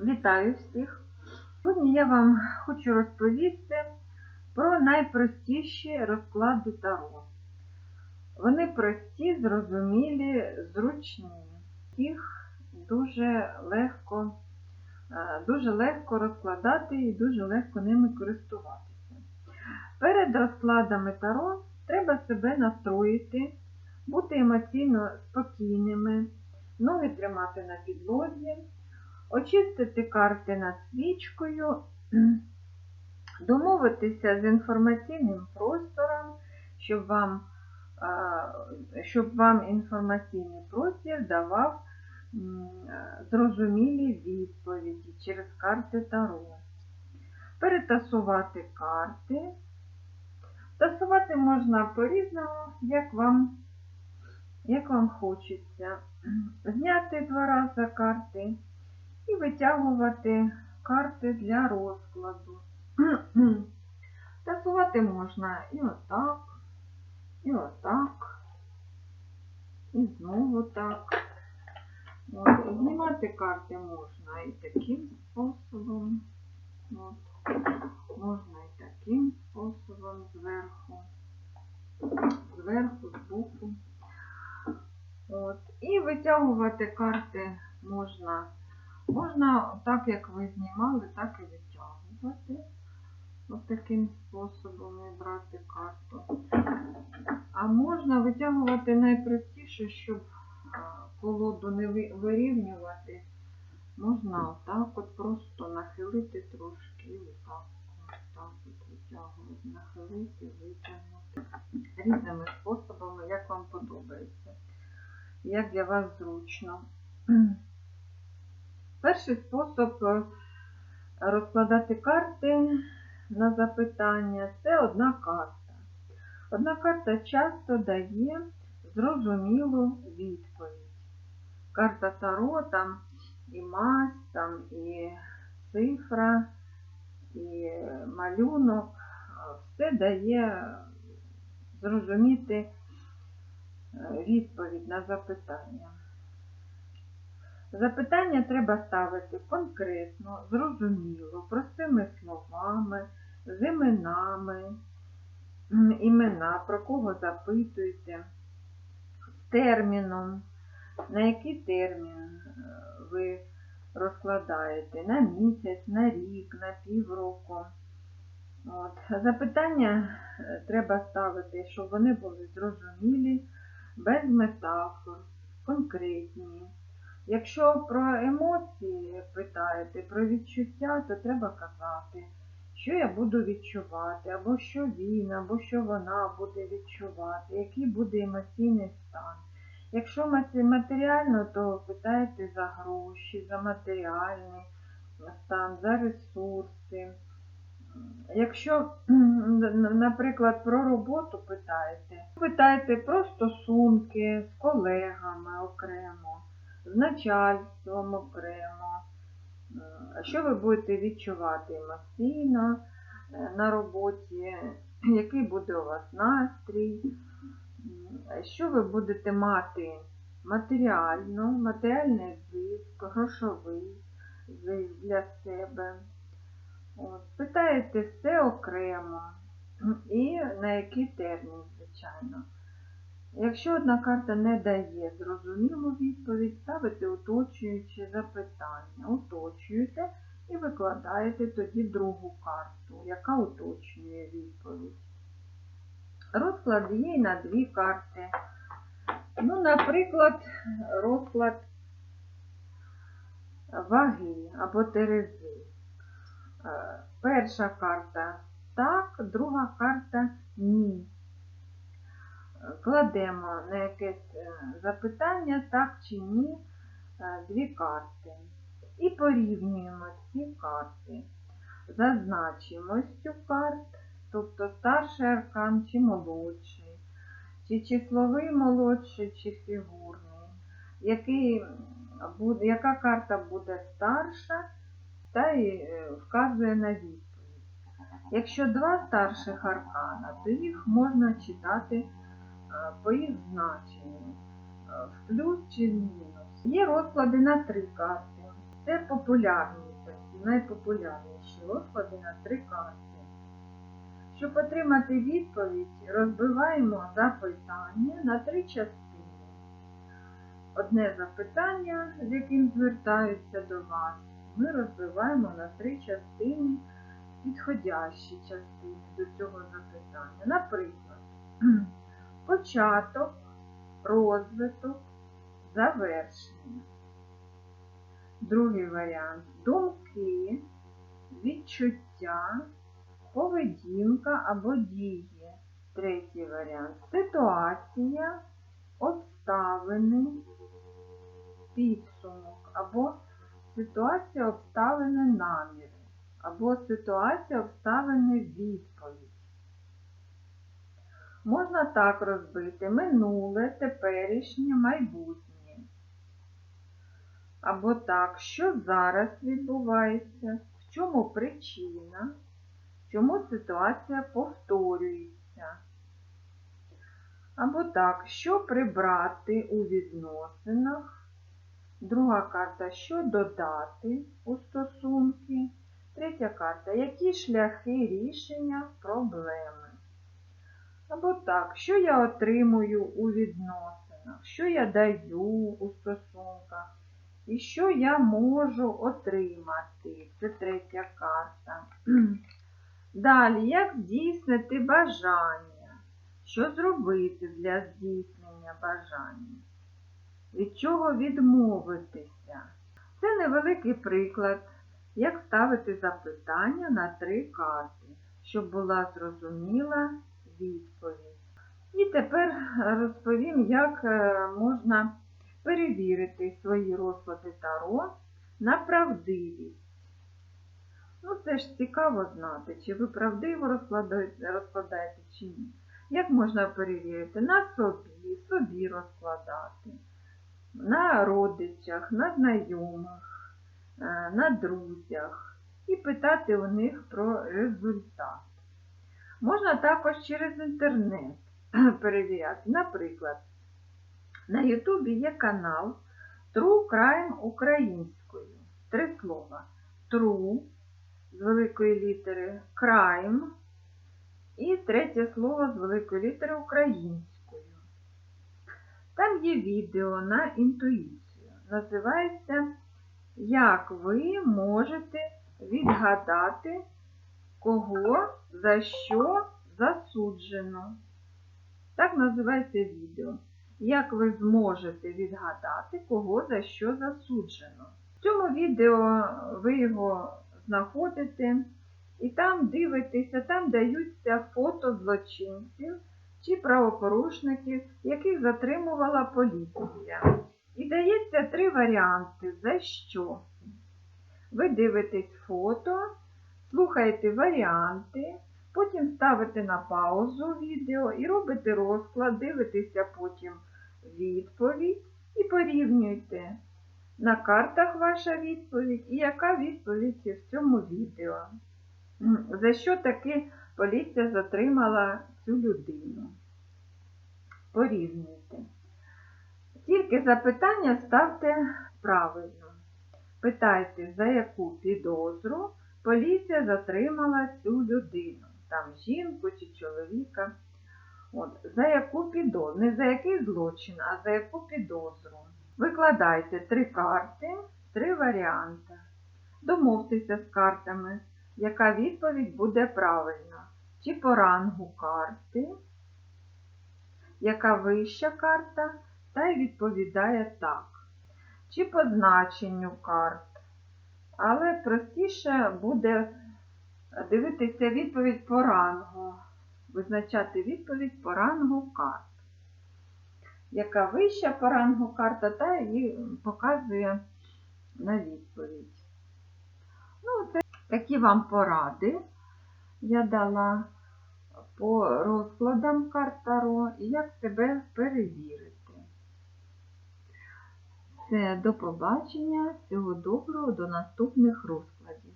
Вітаю всіх! Сьогодні я вам хочу розповісти про найпростіші розклади Таро. Вони прості, зрозумілі, зручні. Їх дуже легко, е, дуже легко розкладати і дуже легко ними користуватися. Перед розкладами Таро треба себе настроїти, бути емоційно спокійними, ноги тримати на підлозі очистити карти над свічкою, домовитися з інформаційним простором, щоб вам, щоб вам інформаційний простір давав зрозумілі відповіді через карти Таро. Перетасувати карти. Тасувати можна по-різному, як вам, як вам хочеться. Зняти два рази карти і витягувати карти для розкладу. Тасувати можна і отак, і отак, і знову так. Знімати карти можна і таким способом. От. Можна і таким способом зверху, зверху, збоку. От. І витягувати карти можна Можна так, як ви знімали, так і витягувати. Ось таким способом і брати карту. А можна витягувати найпростіше, щоб колоду не вирівнювати. Можна отак от просто нахилити трошки. і Отак, отак от витягувати, нахилити, витягнути. Різними способами, як вам подобається. Як для вас зручно. Перший спосіб е, розкладати карти на запитання це одна карта. Одна карта часто дає зрозумілу відповідь. Карта Таро, там і мазь, там і цифра, і малюнок, все дає зрозуміти е, відповідь на запитання. Запитання треба ставити конкретно, зрозуміло, простими словами, з іменами, імена, про кого запитуєте, терміном, на який термін е, ви розкладаєте, на місяць, на рік, на півроку. От. Запитання е, треба ставити, щоб вони були зрозумілі, без метафор, конкретні. Якщо про емоції питаєте, про відчуття, то треба казати, що я буду відчувати, або що він, або що вона буде відчувати, який буде емоційний стан. Якщо матеріально, то питаєте за гроші, за матеріальний стан, за ресурси. Якщо, наприклад, про роботу питаєте, питаєте про стосунки з колегами окремо з начальством окремо, Е, що ви будете відчувати емоційно е, на роботі, який буде у вас настрій, що ви будете мати матеріально, матеріальний зиск, грошовий зиск для себе. От, питаєте все окремо. І на який термін, звичайно. Якщо одна карта не дає зрозумілу відповідь, ставите уточуючі запитання. Уточуєте і викладаєте тоді другу карту, яка уточнює відповідь. Розклад є на дві карти. Ну, наприклад, розклад ваги або терези. Е, Перша карта так, друга карта ні кладемо на якесь е, запитання, так чи ні, е, дві карти. І порівнюємо ці карти. За значимостю карт, тобто старший аркан чи молодший, чи числовий молодший, чи фігурний, який буде, яка карта буде старша, та і е, вказує на відповідь. Якщо два старших аркана, то їх можна читати по їх значенню, в плюс чи в мінус. Є розклади на три карти. Це популярні найпопулярніші розклади на три карти. Щоб отримати відповідь, розбиваємо запитання на три частини. Одне запитання, з яким звертаються до вас, ми розбиваємо на три частини, підходящі частини до цього запитання. Наприклад, початок, розвиток, завершення. Другий варіант думки, відчуття, поведінка або дії. Третій варіант ситуація, обставини, підсумок, або ситуація, обставини, наміри, або ситуація, обставини, відповідь. Можна так розбити минуле, теперішнє, майбутнє. Або так, що зараз відбувається, в чому причина, чому ситуація повторюється. Або так, що прибрати у відносинах. Друга карта, що додати у стосунки. Третя карта, які шляхи рішення проблеми. Або так, що я отримую у відносинах, що я даю у стосунках. І що я можу отримати? Це третя карта. Далі, як здійснити бажання? Що зробити для здійснення бажання? Від чого відмовитися? Це невеликий приклад, як ставити запитання на три карти, щоб була зрозуміла відповідь. І тепер розповім, як е, можна перевірити свої розклади Таро на правдивість. Ну, це ж цікаво знати, чи ви правдиво розкладаєте, чи ні. Як можна перевірити? На собі, собі розкладати, на родичах, на знайомих, е, на друзях і питати у них про результат. Можна також через інтернет перевіряти. Наприклад, на Ютубі є канал True Crime українською. Три слова. True з великої літери Crime і третє слово з великої літери українською. Там є відео на інтуїцію. Називається Як ви можете відгадати, кого за що засуджено. Так називається відео як ви зможете відгадати, кого за що засуджено. В цьому відео ви його знаходите і там дивитеся, там даються фото злочинців чи правопорушників, яких затримувала поліція. І дається три варіанти за що. Ви дивитесь фото, слухаєте варіанти, потім ставите на паузу відео і робите розклад, дивитеся потім відповідь і порівнюйте на картах ваша відповідь і яка відповідь є в цьому відео. За що таки поліція затримала цю людину? Порівнюйте. Тільки запитання ставте правильно. Питайте, за яку підозру поліція затримала цю людину, там жінку чи чоловіка. От, За яку підозру, не за який злочин, а за яку підозру. Викладайте три карти, три варіанти. Домовтеся з картами, яка відповідь буде правильна. Чи по рангу карти, яка вища карта, та й відповідає так. Чи по значенню карт. Але простіше буде дивитися відповідь по рангу визначати відповідь по рангу карт. Яка вища по рангу карта, та її показує на відповідь. Ну, це такі вам поради я дала по розкладам карт Таро і як себе перевірити. Все, до побачення, всього доброго, до наступних розкладів.